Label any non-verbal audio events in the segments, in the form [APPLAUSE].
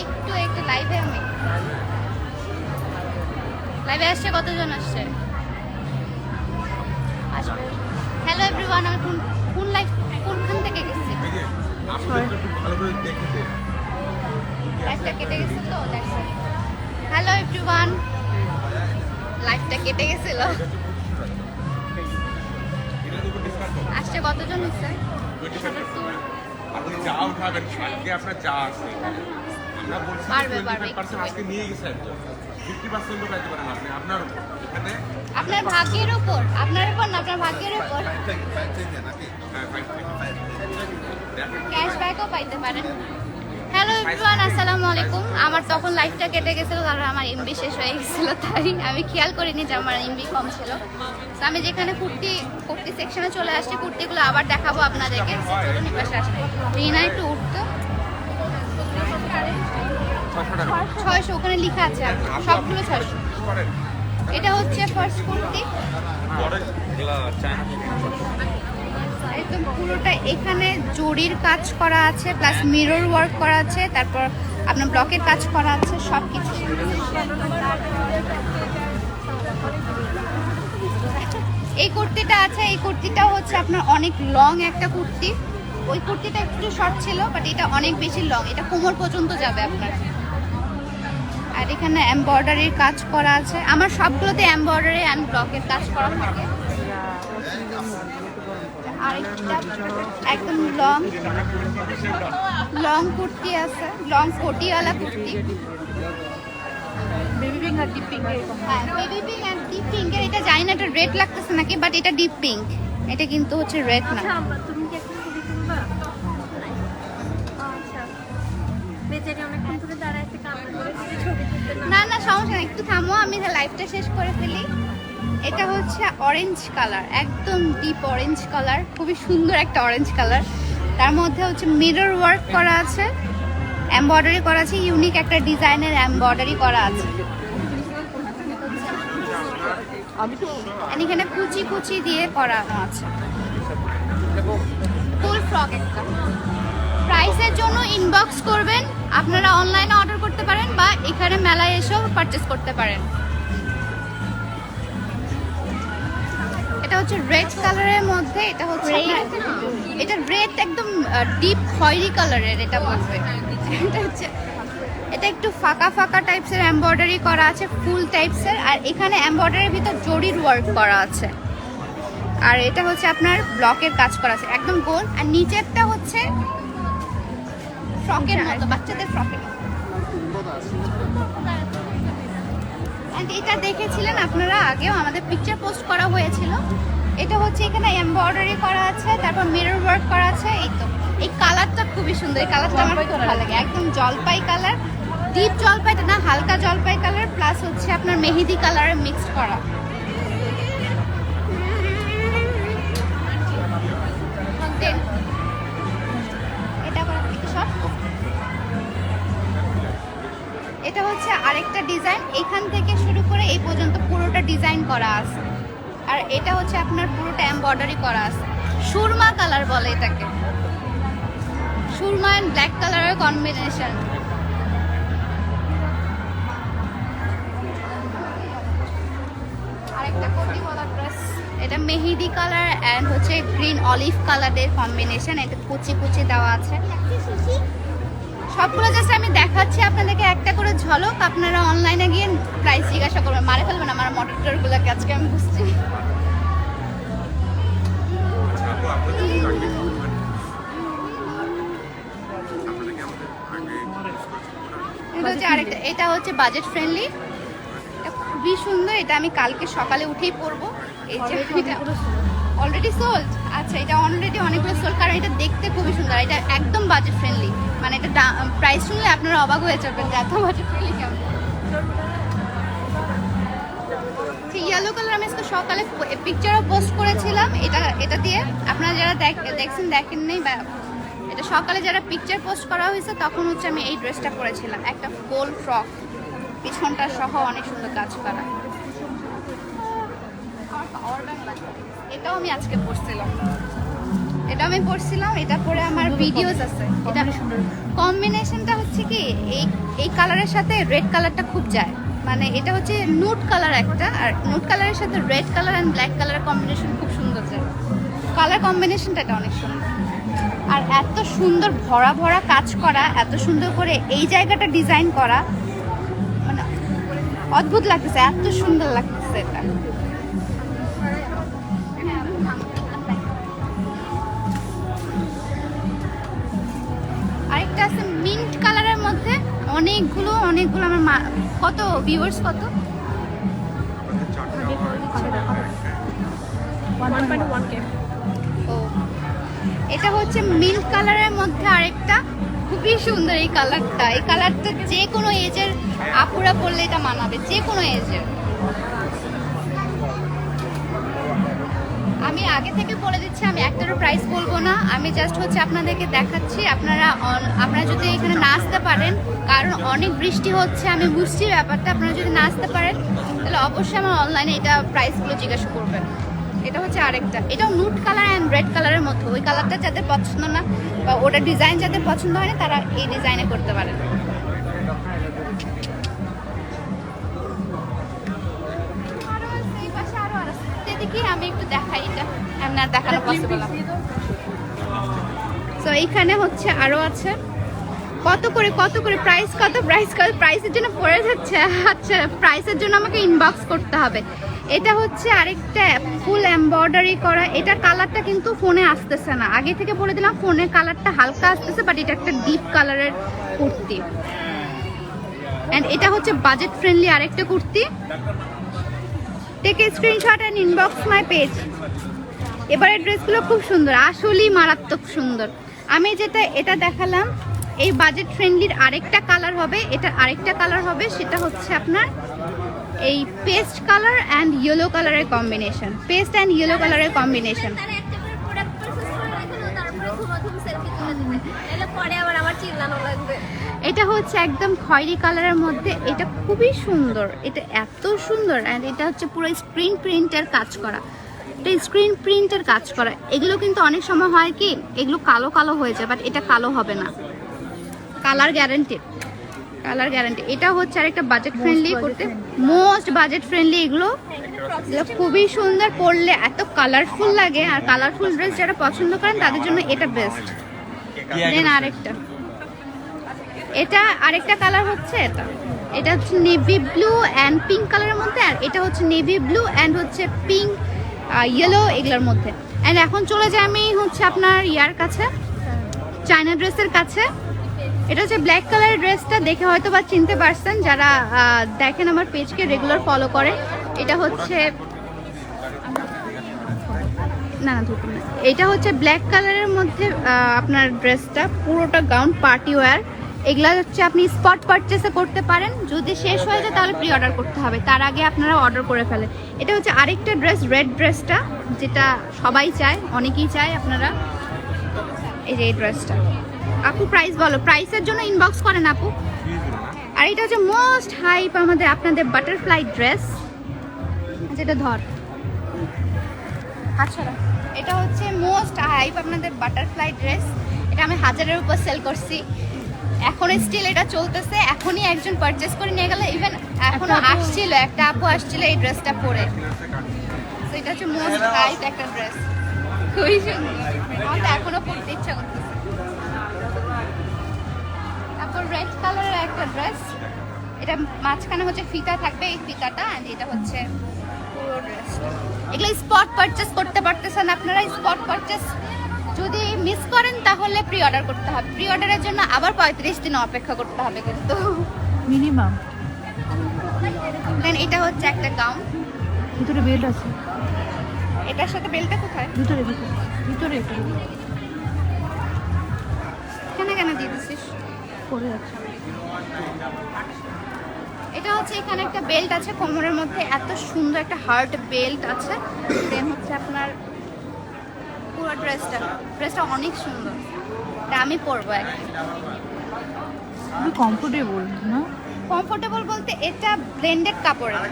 একটু একটু লাইভে আমি। লাইভে আসছে কতজন আসছে? আসবে। হ্যালো এভরিওয়ান আমি কোন কোন লাইভ কোনখান থেকে গেছি? লাইভটা কেটে গেছিল তো হ্যালো এভরিওয়ান লাইভটা কেটে গেছিল। কতজন আপনি যা উঠাবেন আজকে আপনার যা আছে আমরা বলছি টোয়েন্টি ফাইভ আজকে নিয়ে গেছে একজন ফিফটি পার্সেন্টও পাইতে পারেন আপনি আপনার। এখানে আপনার ভাগ্যের উপর আপনার উপর না আপনার ভাগ্যের উপর হ্যাঁ, ক্যাশব্যাকও পাইতে পারেন হ্যালো এভরিওয়ান আসসালামু আলাইকুম। আমার তখন লাইফটা কেটে গেছিল কারণ আমার এমবি শেষ হয়ে গেছিল, তাই আমি খেয়াল করিনি যে আমার এমবি কম ছিল। তো আমি যেখানে কুর্তি কুর্তি সেকশনে চলে আসছি, কুর্তিগুলো আবার দেখাবো আপনাদেরকে। চলুন পাশে আসবে রিনা একটু উঠতো। ছয়শো, ওখানে লেখা আছে সবগুলো ছয়শো। এটা হচ্ছে ফার্স্ট কুর্তি। পুরোটা এখানে জরির কাজ করা আছে প্লাস মিরর ওয়ার্ক করা আছে, তারপর আপনার ব্লকের কাজ করা আছে সব কিছু এই কুর্তিটা আছে, এই কুর্তিটা হচ্ছে আপনার অনেক লং একটা কুর্তি। ওই কুর্তিটা একটু শর্ট ছিল বাট এটা অনেক বেশি লং এটা কোমর পর্যন্ত যাবে আপনার। আর এখানে এমব্রয়ডারির কাজ করা আছে। আমার সবগুলোতে এমব্রয়ডারি অ্যান্ড ব্লকের কাজ করা থাকে। আরেকটা একদম লং লং কুর্তি আছে লং কোটিওয়ালা কুর্তি। বেবি পিঙ্ক আর ডিপ পিঙ্ক হ্যাঁ বেবি পিঙ্ক আর ডিপ পিঙ্কের এটা জানি না এটা রেড লাগতেছে নাকি বাট এটা ডিপ পিঙ্ক এটা কিন্তু হচ্ছে রেড না। আচ্ছা তুমি কি একটা ছবি তুলবা? আচ্ছা। বেচারি অনেকক্ষণ ধরে দাঁড়ায় আছে কান্না করে ছবি তুলতে না। না সমস্যা একটু থামো আমি লাইফটা শেষ করে ফেলি। এটা হচ্ছে অরেঞ্জ কালার একদম ডিপ অরেঞ্জ কালার খুবই সুন্দর একটা অরেঞ্জ কালার তার মধ্যে হচ্ছে মিরর ওয়ার্ক করা আছে এমব্রয়ডারি করা আছে ইউনিক একটা ডিজাইনের এমব্রয়ডারি করা আছে। এখানে কুচি কুচি দিয়ে করানো আছে। ফুল ফ্রক প্রাইসের জন্য ইনবক্স করবেন, আপনারা অনলাইনে অর্ডার করতে পারেন বা এখানে মেলায় এসেও পারচেস করতে পারেন। এটা হচ্ছে রেড কালারের মধ্যে এটা হচ্ছে এটা রেড একদম ডিপ খয়েরি কালারের এটা বলবে। এটা হচ্ছে এটা একটু ফাঁকা ফাঁকা টাইপসের এমব্রয়ডারি করা আছে ফুল টাইপসের আর এখানে এমব্রয়ডারির ভিতর জরির ওয়ার্ক করা আছে। আর এটা হচ্ছে আপনার ব্লকের কাজ করা আছে একদম গোল। আর নিচেরটা হচ্ছে ফ্রকের মতো বাচ্চাদের ফ্রকের মতো। এটা দেখেছিলেন আপনারা আগেও, আমাদের পিকচার পোস্ট করা হয়েছিল। এটা হচ্ছে এখানে এমব্রয়ডারি করা আছে, তারপর মিরর ওয়ার্ক করা আছে, এই তো। এই কালারটা খুবই সুন্দর, এই কালারটা আমার খুব ভালো লাগে। একদম জলপাই কালার ডিপ জলপাইটা না, হালকা জলপাই কালার প্লাস হচ্ছে আপনার মেহেদি কালারে মিক্সড করা। এটা হচ্ছে আরেকটা ডিজাইন। এখান থেকে শুরু করে এই পর্যন্ত পুরোটা ডিজাইন করা আছে। আর এটা হচ্ছে আপনার পুরোটা এমব্রয়ডারি করা আছে। সুরমা কালার বলে এটাকে। সুরমা অ্যান্ড ব্ল্যাক কালারের কম্বিনেশন ড্রেস এটা মেহেদি কালার অ্যান্ড হচ্ছে গ্রিন অলিভ কালারের কম্বিনেশন এটা কুচি কুচি দেওয়া আছে। সবগুলো জাস্ট আমি দেখাচ্ছি আপনাদেরকে একটা করে ঝলক আপনারা অনলাইনে গিয়ে প্রাইস জিজ্ঞাসা করবেন মারে ফেলবেন আমার মোটর টোরগুলোকে আজকে আমি বুঝছি। এটা হচ্ছে আরেকটা এটা হচ্ছে বাজেট ফ্রেন্ডলি খুবই সুন্দর এটা আমি কালকে সকালে উঠেই পরবো। এই যে অলরেডি সোল্ড আচ্ছা এটা অলরেডি অনেকগুলো সোল্ড কারণ এটা দেখতে খুবই সুন্দর, এটা একদম বাজেট ফ্রেন্ডলি মানে এটা প্রাইস শুনলে আপনারা অবাক হয়ে যাবেন যে এত বাজেট ফ্রেন্ডলি কেমন। ইয়েলো কালার আমি আজকে সকালে পিকচারও পোস্ট করেছিলাম, এটা এটা দিয়ে। আপনারা যারা দেখ- দেখছেন, দেখেন নেই এটা সকালে যারা পিকচার পোস্ট করা হয়েছে, তখন হচ্ছে আমি এই ড্রেসটা পরেছিলাম, একটা গোল ফ্রক পিছনটা সহ অনেক সুন্দর কাজ করা। এটাও আমি আজকে পরছিলাম এটা আমি পরছিলাম এটা পরে আমার ভিডিওস আছে। এটা কম্বিনেশনটা হচ্ছে কি এই এই কালারের সাথে রেড কালারটা খুব যায়। মানে এটা হচ্ছে নুট কালার একটা আর নুট কালারের সাথে রেড কালার অ্যান্ড ব্ল্যাক কালারের কম্বিনেশন খুব সুন্দর যায়। কালার কম্বিনেশনটা এটা অনেক সুন্দর। আর এত সুন্দর ভরা ভরা কাজ করা এত সুন্দর করে এই জায়গাটা ডিজাইন করা মানে অদ্ভুত লাগতেছে এত সুন্দর লাগতেছে এটা। অনেকগুলো অনেকগুলো আমার কত ভিউয়ার্স কত? ও। এটা হচ্ছে মিল্ক কালারের মধ্যে আরেকটা। খুবই সুন্দর এই কালারটা। এই কালারটা যে কোনো এজের আপুরা পড়লে এটা মানাবে যে কোনো এজের আমি আগে থেকে বলে দিচ্ছি, আমি একটারও প্রাইস বলব না। আমি জাস্ট হচ্ছে আপনাদেরকে দেখাচ্ছি, আপনারা আপনারা যদি এখানে না আসতে পারেন, কারণ অনেক বৃষ্টি হচ্ছে, আমি বুঝছি ব্যাপারটা, আপনারা যদি না আসতে পারেন, তাহলে অবশ্যই আমার অনলাইনে এটা প্রাইসগুলো জিজ্ঞাসা করবেন। এটা হচ্ছে আরেকটা। এটাও নুট কালার অ্যান্ড রেড কালারের মধ্যে। ওই কালারটা যাদের পছন্দ না, বা ওটা ডিজাইন যাদের পছন্দ হয় না, তারা এই ডিজাইনে করতে পারেন। এদিকে আমি একটু দেখাই এটা। এমনি দেখানো পসিবল তো এইখানে হচ্ছে আরও আছে। কত করে কত করে প্রাইস কত প্রাইস কত প্রাইসের জন্য পড়ে যাচ্ছে? আচ্ছা প্রাইসের জন্য আমাকে ইনবক্স করতে হবে। এটা হচ্ছে আরেকটা ফুল এমব্রয়ডারি করা। এটা কালারটা কিন্তু ফোনে আসতেছে না। আগে থেকে বলে দিলাম ফোনের কালারটা হালকা আসতেছে বাট এটা একটা ডিপ কালারের কুর্তি। অ্যান্ড এটা হচ্ছে বাজেট ফ্রেন্ডলি আরেকটা kurti. Take screenshot and inbox my page এবারে ড্রেসগুলো খুব সুন্দর, আসলেই মারাত্মক সুন্দর। আমি যেটা, এটা দেখালাম, এই বাজেট ফ্রেন্ডলির আরেকটা কালার হবে এটা আরেকটা কালার হবে, সেটা হচ্ছে আপনার এই পেস্ট কালার অ্যান্ড ইয়েলো কালারের কম্বিনেশন পেস্ট অ্যান্ড ইয়েলো কালারের কম্বিনেশন এটা হচ্ছে একদম খয়েরি কালারের মধ্যে। এটা খুবই সুন্দর। এটা এত সুন্দর। অ্যান্ড এটা হচ্ছে পুরো স্ক্রিন প্রিন্টের কাজ করা। এটা স্ক্রিন প্রিন্টের কাজ করা। এগুলো কিন্তু অনেক সময় হয় কি, এগুলো কালো কালো হয়ে যায় বাট এটা কালো হবে না। Colour guarantee colour guarantee. এটা হচ্ছে আরেকটা বাজেট ফ্রেন্ডলি করতে মোস্ট বাজেট ফ্রেন্ডলি এগুলো। খুবই সুন্দর পরলে এত কালারফুল লাগে। আর কালারফুল ড্রেস যারা পছন্দ করেন, তাদের জন্য এটা বেস্ট দেন আরেকটা। এটা আরেকটা কালার হচ্ছে এটা। এটা হচ্ছে নেভি ব্লু অ্যান্ড পিঙ্ক কালারের মধ্যে, আর এটা হচ্ছে নেভি ব্লু অ্যান্ড হচ্ছে পিঙ্ক ইয়েলো এগুলোর মধ্যে। অ্যান্ড এখন চলে যাই আমি হচ্ছে আপনার ইয়ার কাছে চায়না ড্রেসের কাছে। এটা হচ্ছে ব্ল্যাক কালারের ড্রেসটা দেখে হয়তো বা চিনতে পারছেন, যারা দেখেন আমার পেজকে রেগুলার ফলো করে, এটা হচ্ছে না না ধরুন এটা হচ্ছে ব্ল্যাক কালারের মধ্যে আপনার ড্রেসটা পুরোটা গাউন পার্টি ওয়্যার এগুলা হচ্ছে আপনি স্পট পারচেসে করতে পারেন। যদি শেষ হয়ে যায়, তাহলে প্রি অর্ডার করতে হবে। তার আগে আপনারা অর্ডার করে ফেলেন। এটা হচ্ছে আরেকটা ড্রেস রেড ড্রেসটা যেটা সবাই চায়, অনেকেই চায় আপনারা। এই যে এই ড্রেসটা আপু প্রাইস বলো। প্রাইসের জন্য ইনবক্স করেন আপু। আর এটা হচ্ছে মোস্ট হাইপ আমাদের আপনাদের বাটারফ্লাই ড্রেস যেটা ধর। আচ্ছা এটা হচ্ছে মোস্ট হাইপ আপনাদের বাটারফ্লাই ড্রেস এটা আমি হাজারের উপর সেল করছি। এখন স্টিল এটা চলতেছে। এখনই একজন পারচেস করে নিয়ে গেল। ইভেন এখনও আসছিল একটা আপু আসছিল এই ড্রেসটা পরে। এটা হচ্ছে মোস্ট হাইপ একটা ড্রেস খুবই সুন্দর। আমার তো এখনও পরতে ইচ্ছা করতেছে। তারপর রেড কালারের একটা ড্রেস এটা মাঝখানে হচ্ছে ফিতা থাকবে এই ফিতাটা and এটা হচ্ছে পুরো ড্রেসটা এগুলো স্পট পারচেস করতে পারতেছেন আপনারা স্পট পারচেস যদি মিস করেন তাহলে প্রি অর্ডার করতে হবে। প্রি অর্ডারের জন্য আবার পঁয়ত্রিশ দিন অপেক্ষা করতে হবে কিন্তু। মিনিমাম দেন এটা হচ্ছে একটা গাউন ভিতরে বেল্ট আছে। এটার সাথে বেলটা কোথায়? ভিতরে ভিতরে। ভিতরে কেন কেন দিয়ে দিছিস? পরে আছে এটা হচ্ছে এখানে একটা বেল্ট আছে কোমরের মধ্যে এত সুন্দর একটা হার্ট বেল্ট আছে। দেন হচ্ছে আপনার পুরো ড্রেসটা ড্রেসটা অনেক সুন্দর। এটা আমি পরবো একদিন। কমফোর্টেবল না? কমফোর্টেবল বলতে এটা ব্লেন্ডেড কাপড়ের।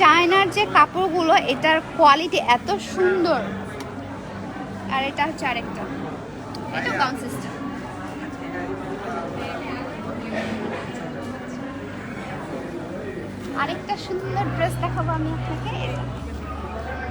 চায়নার যে কাপড়গুলো এটার কোয়ালিটি এত সুন্দর। আর এটা হচ্ছে আরেকটা। এটা কনসিস্টেন্ট আরেকটা সুন্দর ড্রেস দেখাবো আমি আপনাকে।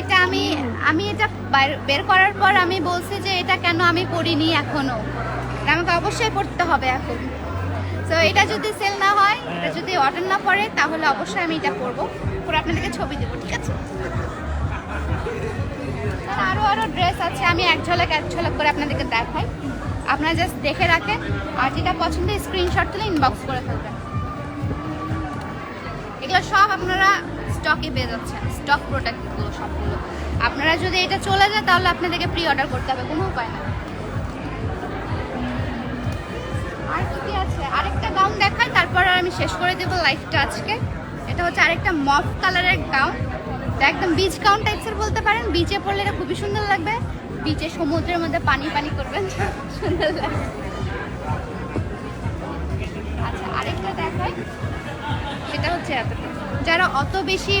এটা। আমি আমি এটা বের করার পর আমি বলছি যে এটা কেন আমি পরিনি এখনও। আমাকে অবশ্যই পড়তে হবে এখন। তো এটা যদি সেল না হয়, এটা যদি অর্ডার না পড়ে, তাহলে অবশ্যই আমি এটা পরবো। পরে আপনাদেরকে ছবি দেবো, ঠিক আছে? আরও আরও ড্রেস আছে, আমি এক ঝলক এক ঝলক করে আপনাদেরকে দেখাই। আপনারা জাস্ট দেখে রাখেন। আর যেটা পছন্দ স্ক্রিনশট তুলে ইনবক্স করে ফেলবেন। এগুলো সব আপনারা স্টকে পেয়ে যাচ্ছেন। স্টক প্রোডাক্টগুলো সবগুলো। আপনারা যদি এটা চলে যায়, তাহলে আপনাদেরকে প্রি অর্ডার করতে হবে, কোনো উপায় না আর কি আছে? আরেকটা গাউন দেখাই, তারপর আমি শেষ করে দেবো লাইফটা আজকে। এটা হচ্ছে আরেকটা মফ কালারের গাউন এটা একদম বিচ গাউন টাইপসের বলতে পারেন। বিচে পড়লে এটা খুবই সুন্দর লাগবে। বিচে সমুদ্রের মধ্যে পানি পানি করবেন। [LAUGHS] সুন্দর লাগবে। হচ্ছে এতটা। যারা অত বেশি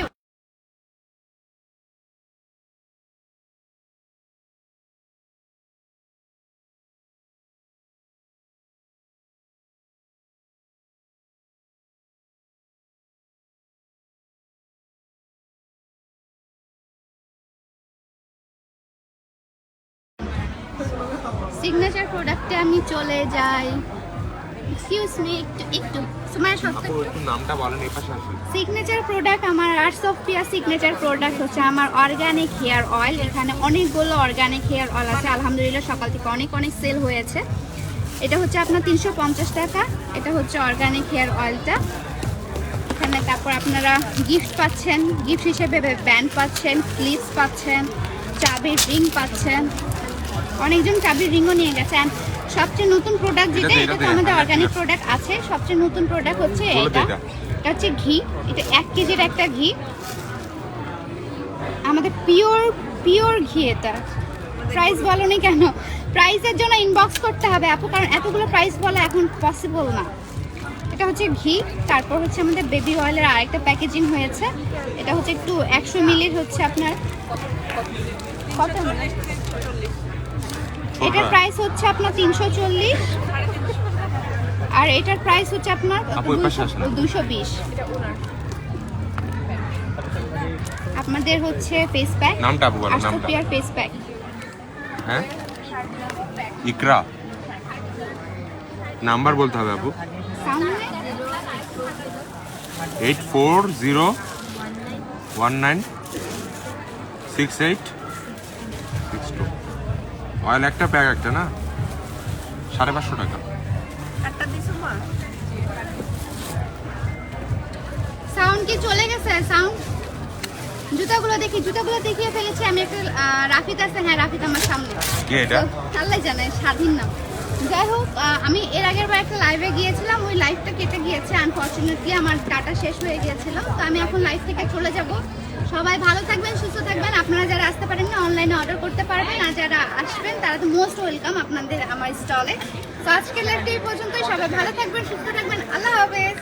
সিগনেচার প্রোডাক্টে আমি চলে যাই। এক্সকিউজ মি একটু একটু সময় নামটা বলেন এই পাশে আসুন। সিগনেচার প্রোডাক্ট আমার arts of Pia signature product হচ্ছে আমার অর্গানিক হেয়ার অয়েল এখানে অনেকগুলো অর্গানিক হেয়ার অয়েল আছে। আলহামদুলিল্লাহ সকাল থেকে অনেক অনেক সেল হয়েছে। এটা হচ্ছে আপনার তিনশো পঞ্চাশ টাকা। এটা হচ্ছে অর্গানিক হেয়ার অয়েলটা এখানে তারপর আপনারা গিফট পাচ্ছেন। গিফট হিসেবে ব্যান্ড পাচ্ছেন ক্লিপস পাচ্ছেন চাবির রিং পাচ্ছেন। অনেকজন চাবির রিংও নিয়ে গেছেন সবচেয়ে নতুন প্রোডাক্ট যেটা এটা তো আমাদের অর্গানিক প্রোডাক্ট আছে। সবচেয়ে নতুন প্রোডাক্ট হচ্ছে এটা। এটা। হচ্ছে ঘি। এটা এক কেজির একটা ঘি। আমাদের পিওর পিওর ঘি এটা। প্রাইস বলো বলনি কেন? প্রাইসের জন্য ইনবক্স করতে হবে আপু কারণ এতগুলো প্রাইস বলা এখন পসিবল না। এটা হচ্ছে ঘি। তারপর হচ্ছে আমাদের বেবি অয়েলের আরেকটা প্যাকেজিং হয়েছে। এটা হচ্ছে একটু একশো মিলির হচ্ছে আপনার। কত? এটার প্রাইস হচ্ছে আপনার তিনশো চল্লিশ। আর এটার প্রাইস হচ্ছে আপনার। দুশো বিশ। আপনাদের হচ্ছে ফেস প্যাক নামটা আপু বলেন, নামটা। আষ্টপিয়ার ফেস প্যাক হ্যাঁ? ইকরা। নাম্বার বলতে হবে আপু। সামনে eight four zero one nine six eight oil একটা প্যাক একটা না? সাড়ে পাঁচশো টাকা। সাউন্ড কি চলে গেছে? সাউন্ড জুতাগুলো দেখি জুতাগুলো দেখিয়ে ফেলেছি আমি একটা রাফিদ আছে হ্যাঁ রাফিদ আমার সামনে। কে এটা? আল্লাহ জানে স্বাধীন নাম। যাই হোক আমি এর আগের বার একটা লাইভে গিয়েছিলাম ওই লাইভটা কেটে গিয়েছে আনফর্চুনেটলি আমার ডাটা শেষ হয়ে গিয়েছিল তো আমি এখন লাইভ থেকে চলে যাব। সবাই ভালো থাকবেন, সুস্থ থাকবেন। আপনারা যারা আসতে পারেন না অনলাইনে অর্ডার করতে পারবেন। আর যারা আসবেন, তারা তো মোস্ট ওয়েলকাম আপনাদের আমার স্টলে তো আজকের লাইফটি এই পর্যন্তই। সবাই ভালো থাকবেন, সুস্থ থাকবেন। আল্লাহ হাফেজ।